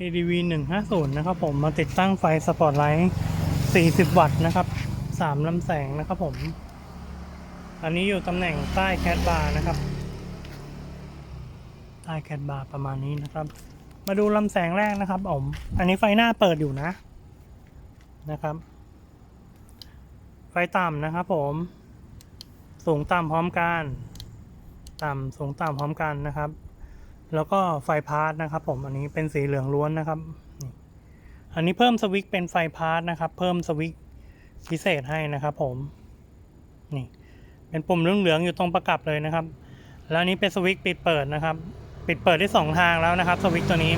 ADV 150 นะครับผมมาติดตั้งไฟสปอตไลท์ 40 วัตต์นะครับ3ลำแสงนะครับผม อันนี้อยู่ตำแหน่งใต้แคดบาร์นะครับ ใต้แคดบาร์ประมาณนี้นะครับ มาดูลำแสงแรกนะครับผม อันนี้ไฟหน้าเปิดอยู่นะนะครับ ไฟต่ำนะครับผม สูงต่ำพร้อมกัน ต่ำสูงต่ำพร้อมกันนะครับ แล้วก็ไฟพาร์ทนะครับ ผมอันนี้เป็นสีเหลืองล้วนนะครับนี่อันนี้เพิ่มสวิตช์เป็นไฟพาร์ทนะครับ เพิ่มสวิตช์พิเศษให้นะครับ ผมนี่เป็นปุ่มเหลืองๆอยู่ตรงประกับเลยนะครับ แล้วนี้เป็นสวิตช์ปิดเปิดนะครับ ปิดเปิดได้สองทางแล้วนะครับสวิตช์ตัวนี้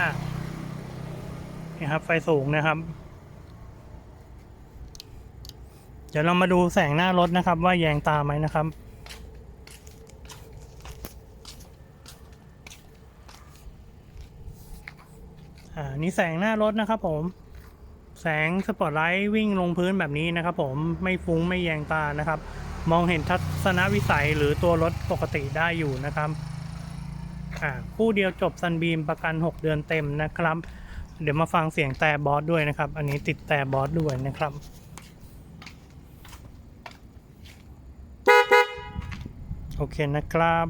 อะ นี่ครับ ไฟสูงนะครับ เดี๋ยวเรามาดูแสงหน้ารถนะครับ ว่าแยงตาไหมนะครับอ่านี่แสงหน้ารถนะครับ ผม แสงสปอตไลท์วิ่งลงพื้นแบบนี้นะครับ ผมไม่ฟุ้งไม่แยงตานะครับ มองเห็นทัศนวิสัยหรือตัวรถปกติได้อยู่นะครับอ่าคู่เดียวจบซันบีมประกัน 6 เดือนเต็มนะครับ เดี๋ยวมาฟังเสียงแต่บอสด้วยนะครับ อันนี้ติดแต่บอสด้วยนะครับโอเคนะครับ